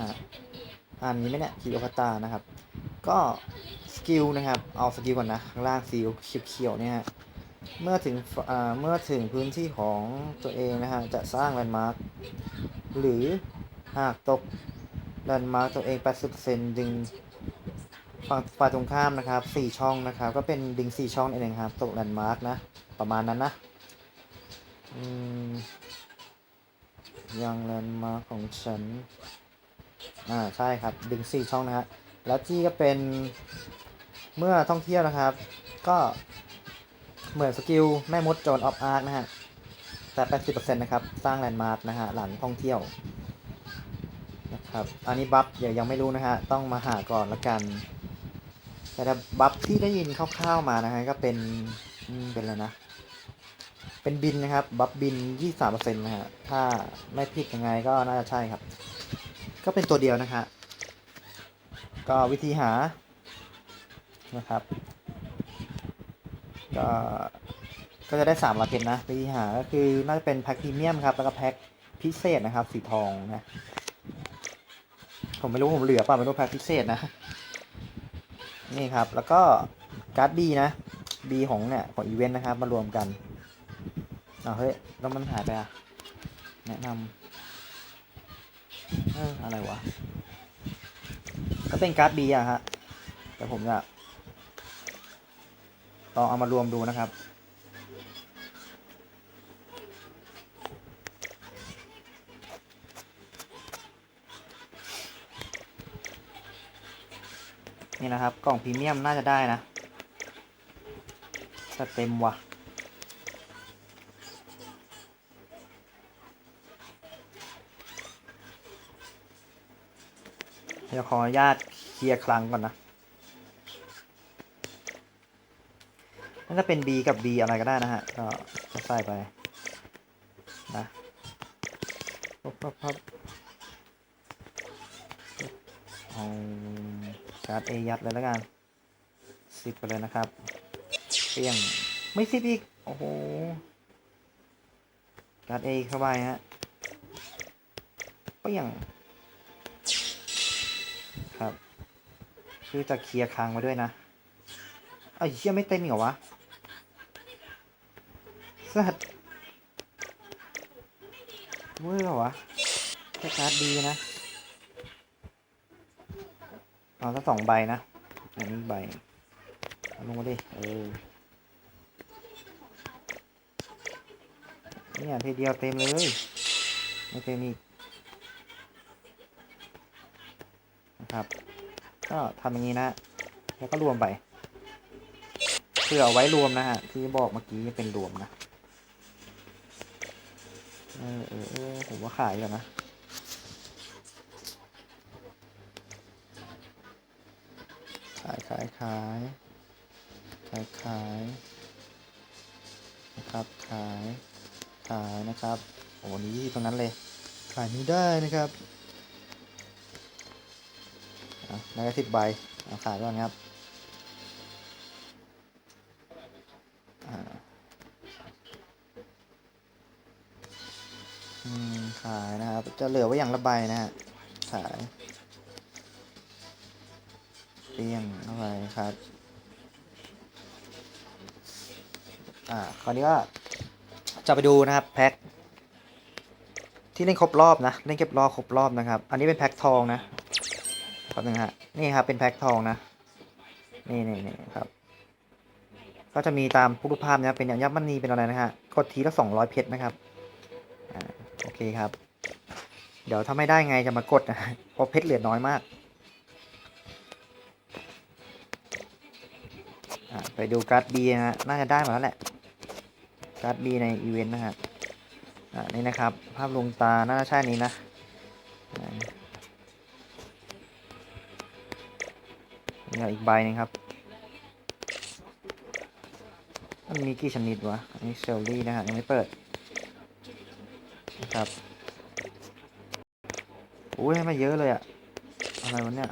ฮะอ่านนี้ไหมเนี่ยคีโอคาตานะครับ ก็สกิลนะครับ เอาสกิลก่อนนะ ข้างล่างสีเขียวๆเนี่ยฮะเมื่อถึงอ่าเมื่อถึงพื้นที่ของตัวเองนะฮะ จะสร้างแลนด์มาร์คหรือหากตกแลนด์มาร์คตัวเอง80%ดึงฝั่งฝ่ายตรงข้ามนะครับ4ช่องนะครับ ก็เป็นดึง4ช่องนั่นเองครับ ตกแลนด์มาร์คนะ ประมาณนั้นนะอืมยังแลนด์มาร์คของฉัน อ่าใช่ครับดึง 4 ช่องนะฮะแล้วที่ก็เป็นเมื่อท่องเที่ยวนะครับ ก็เหมือนสกิลแม่มดโจนออฟอาร์คนะฮะแต่ 80%นะครับ สร้างแลนด์มาร์คนะฮะหลังท่องเที่ยวนะครับอันนี้บัฟเดี๋ยวยังไม่รู้นะฮะต้องมาหาก่อนละกัน แต่ถ้าบัฟที่ได้ยินคร่าวๆมานะฮะก็เป็นเป็นอะไรนะ เป็นบินนะครับ บัฟบิน 23%นะฮะถ้าไม่ผิดยังไงก็น่าจะใช่ครับ ก็เป็นตัวเดียวนะฮะก็วิธีหานะครับ ก็ก็จะได้3ลักเพชรนะวิธีหาก็คือน่าจะเป็นแพ็คพรีเมียมครับ แล้วก็แพ็คพิเศษนะครับ สีทองนะ ผมไม่รู้ผมเหลือเปล่าไม่รู้แพ็คพิเศษนะ นี่ครับ แล้วก็การ์ดบีนะบีของเนี่ยของอีเวนต์นะครับ มารวมกันอ้าวเฮ้ยแล้วมันหายไปอะแนะนำ เอออะไรวะ ก็เป็นการ์ดบีอะฮะ แต่ผมจะลองเอามารวมดูนะครับ นี่นะครับ กล่องพรีเมียมน่าจะได้นะแต่เต็มว่ะ ดี๋ยวขออนุญาตเคลียร์คลังก่อนนะน่าจะเป็น B กับ B อะไรก็ได้นะฮะ ก็ใส่ไปนะปั๊บปั๊บปั๊บเอาการ์ด A ยัดเลยแล้วกันสิบไปเลยนะครับเปี้ยงไม่สิบอีก โอ้โหการ์ด A เข้าไปฮะเปี้ยง คือจะเคลียร์คางมาด้วยนะไอ้เชี่ยไม่เต้นเหรอวะสัตว์เมื่อวะแค่การ์ดดีนะเอาสักสองใบนะอันนี้ใบลงมาดิเออเนี่ยทีเดียวเต็มเลยไม่เต็มอีกนะครับ ก็ทำอย่างนี้นะ แล้วก็รวมไปเพื่อเอาไว้รวมนะฮะ ที่บอกเมื่อกี้เป็นรวมนะ เออเออเออผมว่าขายก่อนนะขายขายขายขายขายนะครับขายขายนะครับโอ้นี่ตรงนั้นเลย ขายไม่ได้นะครับ อะได้สิบใบเอาขายก่อนครับขายนะครับ จะเหลือไว้อย่างละใบนะฮะขายเปี้ยงเข้าไปครับ อ่า คราวนี้ก็จะไปดูนะครับแพ็คที่เล่นครบรอบนะ เล่นเก็บรอบครบรอบนะครับ อันนี้เป็นแพ็คทองนะ แป๊บนึงฮะนี่ครับเป็นแพ็คทองนะนี่นี่นี่ครับ ก็จะมีตามรูปภาพนะเป็นอย่างยับมันนีเป็นอะไรนะฮะกดทีละสองร้อยเพชรนะครับอ่าโอเคครับ เดี๋ยวถ้าไม่ได้ไงจะมากดนะเพราะเพชรเหลือน้อยมากอ่าไปดูการ์ดบีนะฮะน่าจะได้มาแล้วแหละการ์ดบีในอีเวนต์นะฮะอ่านี่นะครับ ภาพลวงตาน่าจะใช่นี้นะ นี่อีกใบหนึงครับ มันมีกี่ชนิดวะ อันนี้เซลลี่นะฮะยังไม่เปิดนะครับโอ้ยให้มาเยอะเลยอะอะไรวะเนี่ย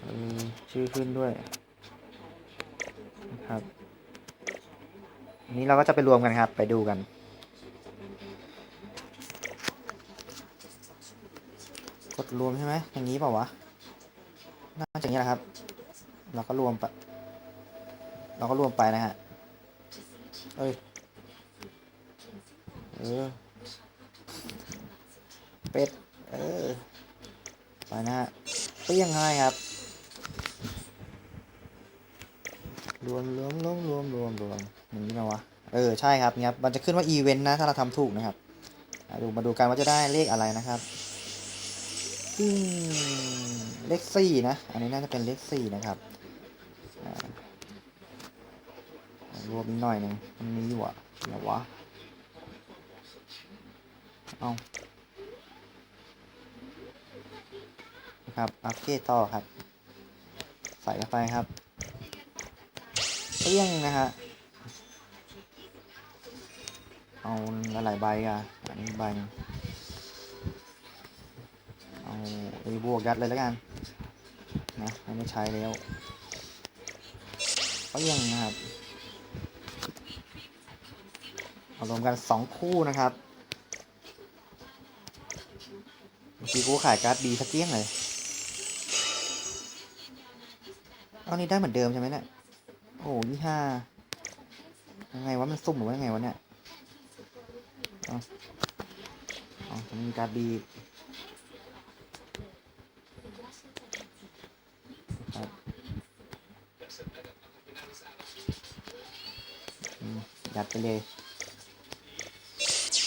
เออชื่อขึ้นด้วยนะครับ นี้เราก็จะไปรวมกันครับ ไปดูกันกดรวมใช่ไหมอย่างนี้เปล่าวะ น่าจะอย่างนี้แหละครับ เราก็รวมไปเราก็รวมไปนะฮะ เอ้ย เออ เป็ด เออ ไปนะฮะเปรี้ยงให้ครับ รวมรวมรวมรวมรวมรวมอย่างนี้นะวะ เออ ใช่ครับเนี่ยครับมันจะขึ้นว่าอีเวนต์นะ ถ้าเราทำถูกนะครับดูมาดูกันว่าจะได้เลขอะไรนะครับอืม เลขสี่นะ อันนี้น่าจะเป็นเลขสี่นะครับรวมอีกหน่อยหนึ่งมันมีอยู่อะเดี๋ยววะ เอาครับอัปเกรดต่อครับ ใส่เข้าไปครับเปรี้ยงนะฮะเอาหลายใบอะอันนี้ใบหนึ่งเอาไอ้บวกยัดเลยแล้วกัน นะไม่ใช้แล้วเปรี้ยงนะครับเอารวมกันสองคู่นะครับเมื่อกี้กูขายการ์ดบีสักเกี้ยงเลยเอานี่ได้เหมือนเดิมใช่ไหมเนี่ยโอ้ยี่ห้ายังไงวะมันสุ่มหรือว่ายังไงวะเนี่ยอาเอจะมีการ์ดบีครับอืม ยัดไปเลย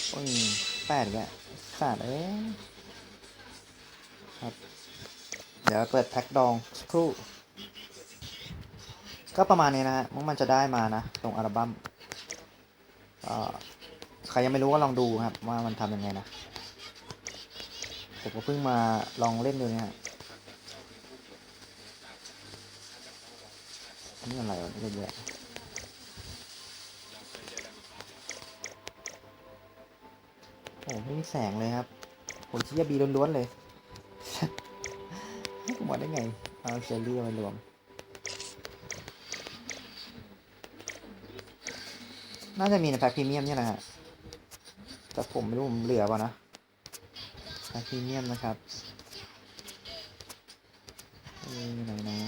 โอ้ยแปดอีกแล้วขาดเอ้ยเดี๋ยวเปิดแพ็คดองสักครู่ ก็ประมาณนี้นะฮะว่ามันจะได้มานะ ตรงอัลบั้มก็ใครยังไม่รู้ก็ลองดูครับ ว่ามันทำยังไงนะ ผมก็เพิ่งมาลองเล่นดูเนี่ยฮะนี่อะไรวะนี่เยอะแยะ โอ้ไม่มีแสงเลยครับผมชี้จะบีล้วนๆเลยให้กูหมดได้ไง เอาเซรี่เอาไปรวม น่าจะมีในแพ็คพรีเมียมเนี่ยนะฮะ แต่ผมไม่รู้ผมเหลือป่ะนะแพ็คพรีเมียมนะครับเอ้ยไหนนะ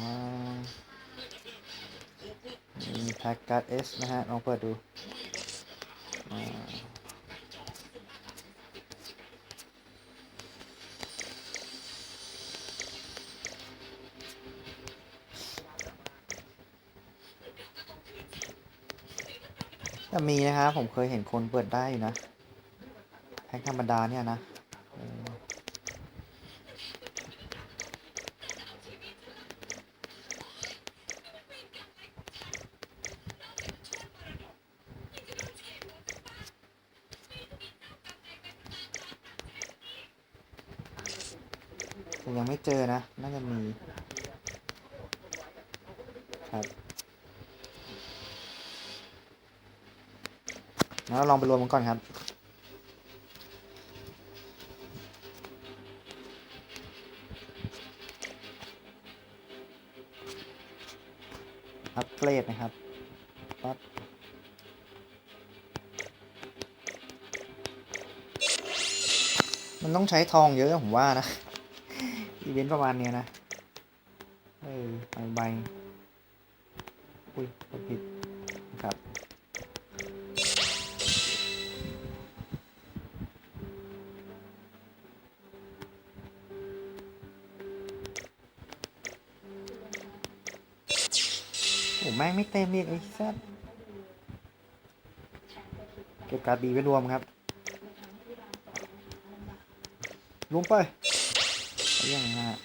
มีแพ็คการ์ดเอสนะฮะ ลองเปิดดูอ่า มีนะครับผมเคยเห็นคนเปิดได้อยู่นะแพ็คธรรมดาเนี่ยนะยังไม่เจอนะ น่าจะมี ครับ แล้วลองไปรวมกันก่อนครับ อัปเกรดนะครับปั๊บมันต้องใช้ทองเยอะผมว่านะ อีเวนต์ประมาณเนี้ยนะ เออใบใบอุ้ยผิด เต็มอีกไอ้สัสเก็บการ์ดบีไว้รวมครับรวมไปเอาอย่างฮะ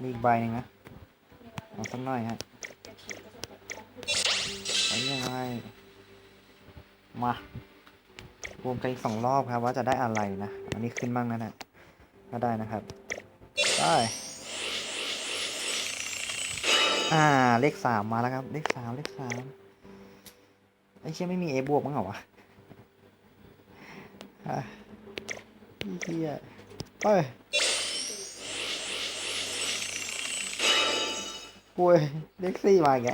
มีอีกใบหนึ่งนะเอาสักหน่อยฮะยังไงมารวมกันอีกสองรอบครับว่าจะได้อะไรนะ อันนี้ขึ้นบ้างนะนี่ยก็ได้นะครับ ได้อ่า เลขสามมาแล้วครับ เลขสามเลขสามไอ้เชี่ยไม่มีเอบวกมั้งเหรอวะอะเฮียไปป่วยเลขสี่มาแก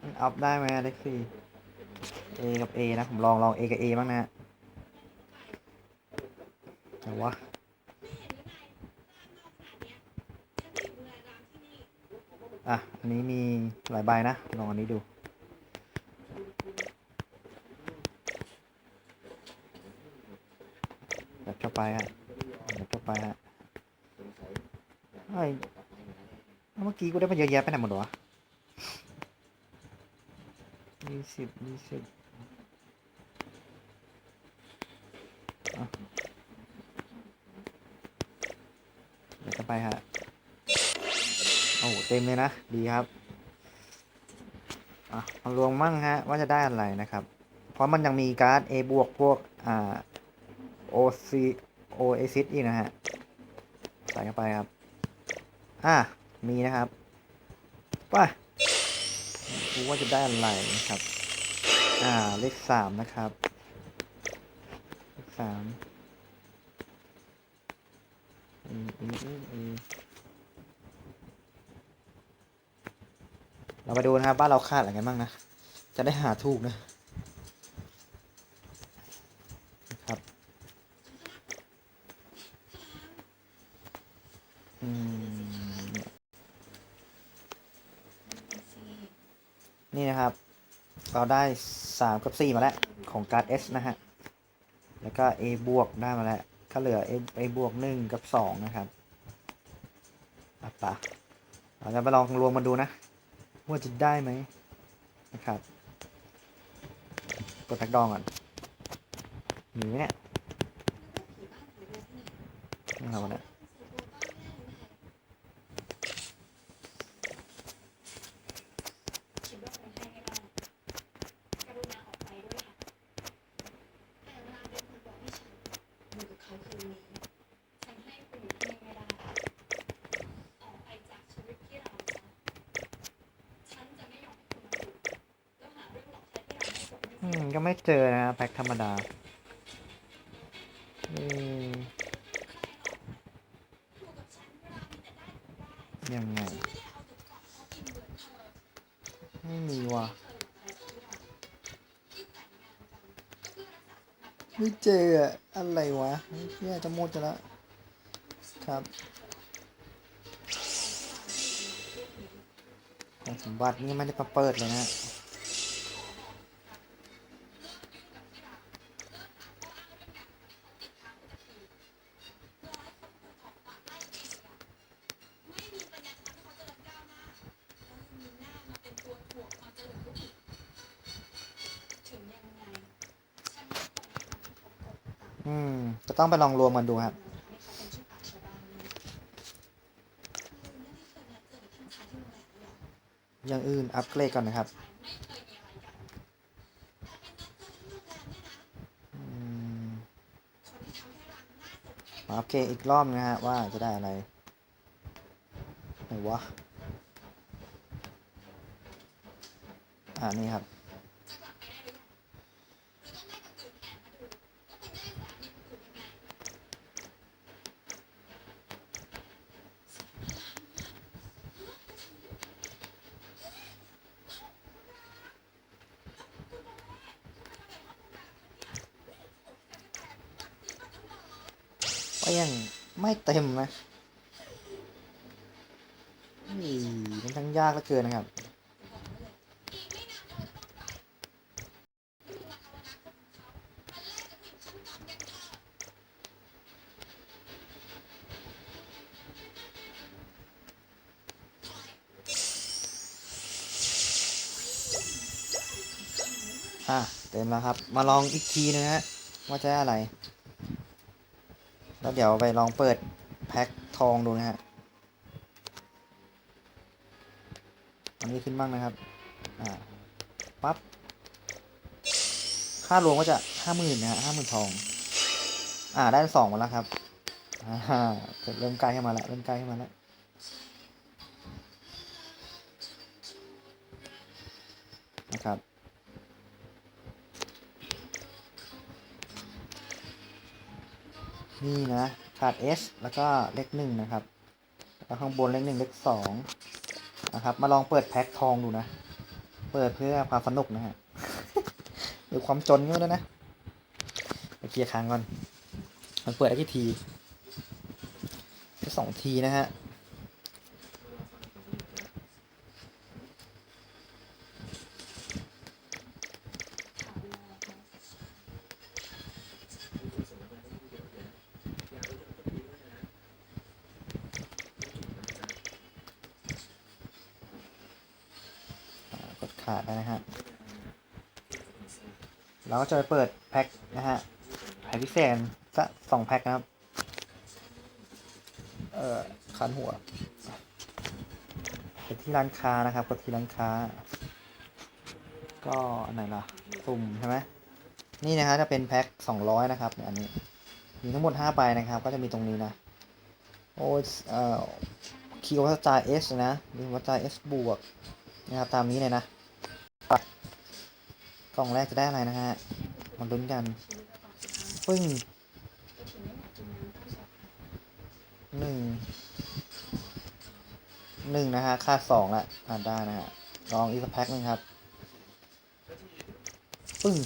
มันอัพได้ไหมเลขสี่ A กับ A นะ ผมลองลอง A กับ A บ้างนะแต่ว่า อะ อันนี้มีหลายใบนะ ลองอันนี้ดู แบบเข้าไปฮะแบบเข้าไปฮะไอ้ยเมื่อกี้กูได้มาเยอะแยะไปไหนหมดวะยี่สิบยี่สิบอะเดี๋ยวเข้าไปฮะ เต็มเลยนะ ดีครับอะมารวมมั่งฮะ ว่าจะได้อะไรนะครับ เพราะมันยังมีการ์ด A บวกพวกอ่า OC Oasis อีกนะฮะ ใส่เข้าไปครับ อะ มีนะครับป่ะดูว่าจะได้อะไรนะครับ อ่า เลขสามนะครับ เลขสามอืมอืมอืมอืม เรามาดูนะครับบ้านเราคาดอะไรกันบ้างนะ จะได้หาถูกนะครับอืมนี่นะครับ เราได้สามกับสี่มาแล้ว ของการ์ด S นะฮะ แล้วก็ A บวกได้มาแล้ว ก็เหลือ A A บวกหนึ่งกับสองนะครับอะปะเราจะมาลองรวมมาดูนะ ว่าจะได้ไหมนะครับกดแท็กดองก่อนมีไหมเนี่ยนี่เอาเนี่ย ก็ไม่เจอนะแพ็คธรรมดาอยังไง ไม่มีว่ะ ไม่เจออะอะไรวะเฮียจะหมดจะละครับของสมบัตินี่ไม่ได้มาเปิดเลยนะ ต้องไปลองรวมกันดูครับอย่างอื่นอัปเกรดก่อนนะครับมมาอัปเกรดอีกรอบนะฮะว่าจะได้อะไรไหนวะ อ่านี่ครับ ก็ยังไม่เต็มนะนี่มันทั้งยากเหลือเกินนะครับอะเต็มแล้วครับ มาลองอีกทีนึงฮะว่าจะอะไร แล้วเดี๋ยวไปลองเปิด ทองดูนะฮะอันนี้ขึ้นบ้างนะครับ อ่า ปั๊บ ค่ารวมก็จะห้าหมื่นนะฮะห้าหมื่นทอง อ่า ได้สองมาแล้วครับ อ่าเริ่มใกล้เข้ามาแล้ว เริ่มใกล้เข้ามาแล้วนะครับนี่นะ ขาด S แล้วก็เลขหนึ่งนะครับ แล้วข้างบนเลขหนึ่งเลขสองนะครับ มาลองเปิดแพ็คทองดูนะ เปิดเพื่อความสนุกนะฮะหรือความจนก็ได้นะไปเคลียร์ค้างก่อน มันเปิดได้กี่ทีแค่สองทีนะฮะ อ่ากดขาดไปนะฮะ เราก็จะไปเปิดแพ็คนะฮะแพ็คพิเศษสักสองแพ็คนะครับ เอ่อคันหัวไปที่ร้านค้านะครับกดที่ร้านค้า ก็อันไหนล่ะสุ่มใช่ไหมนี่นะฮะจะเป็นแพ็คสองร้อยนะครับอันนี้มีทั้งหมดห้าใบนะครับ ก็จะมีตรงนี้นะโอ้ยเอ่อคีย์วัตจาเอสนะหรือวัตจาเอสบวกนะครับตามนี้เลยนะ กล่องแรกจะได้อะไรนะฮะมาลุ้นกันปึ้งหนึ่งหนึ่งนะฮะค่าสองละอ่านได้นะฮะลองอีกสักแพ็คหนึงครับปึ้ง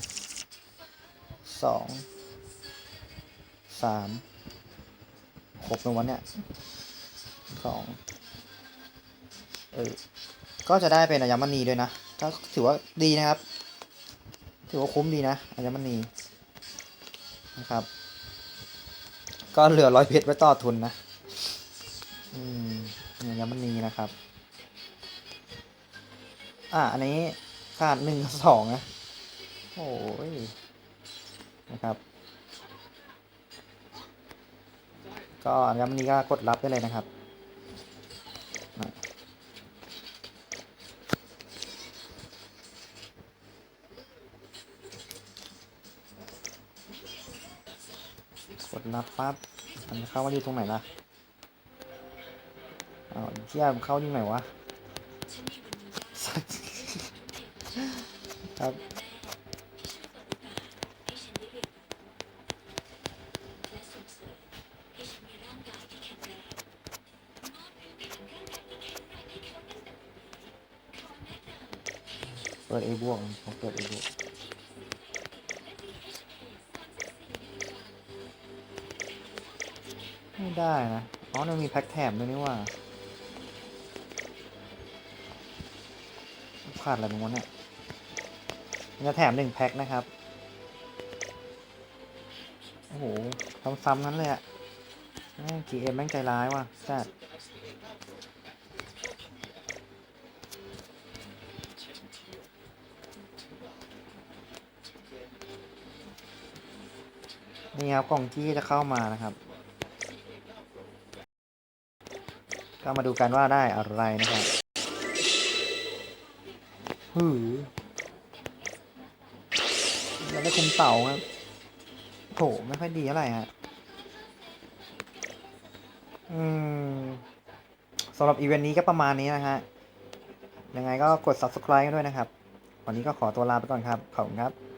สองสามครบในวันเนี้ยสองเออก็จะได้เป็นอัญมณีด้วยนะก็ถือว่าดีนะครับ ถือว่าคุ้มดีนะอัญมณีนะครับ ก็เหลือร้อยเพชรไว้ต่อทุนนะอืมอัญมณีนะครับ อะอันนี้ขาดหนึ่งกับสองนะโอ้ยนะครับ ก็อัญมณีก็กดรับได้เลยนะครับ ปั๊บมันเข้ามาอยู่ตรงไหนล่ะอ้าวเที่ยมนเข้าอยู่ไหนวะ ครับเปิด A บวกผมเปิด A บวก ไม่ได้นะ อ๋อมันมีแพ็คแถมด้วยนี่ว่า ขาดอะไรบ้างวะเนี่ยมันจะแถมหนึ่งแพ็คนะครับ โอ้โหซ้ำๆนั้นเลยอะแม่ง GM แม่งใจร้ายว่ะจัดนี่ครับกล่องที่จะเข้ามานะครับ ก็มาดูกันว่าได้อะไรนะครับหือเราได้คุมเต่าครับโถไม่ค่อยดีเท่าไรฮะ อืมสำหรับอีเวนต์นี้ก็ประมาณนี้นะฮะ ยังไงก็กด subscribe ด้วยนะครับ วันนี้ก็ขอตัวลาไปก่อนครับ ขอบคุณครับ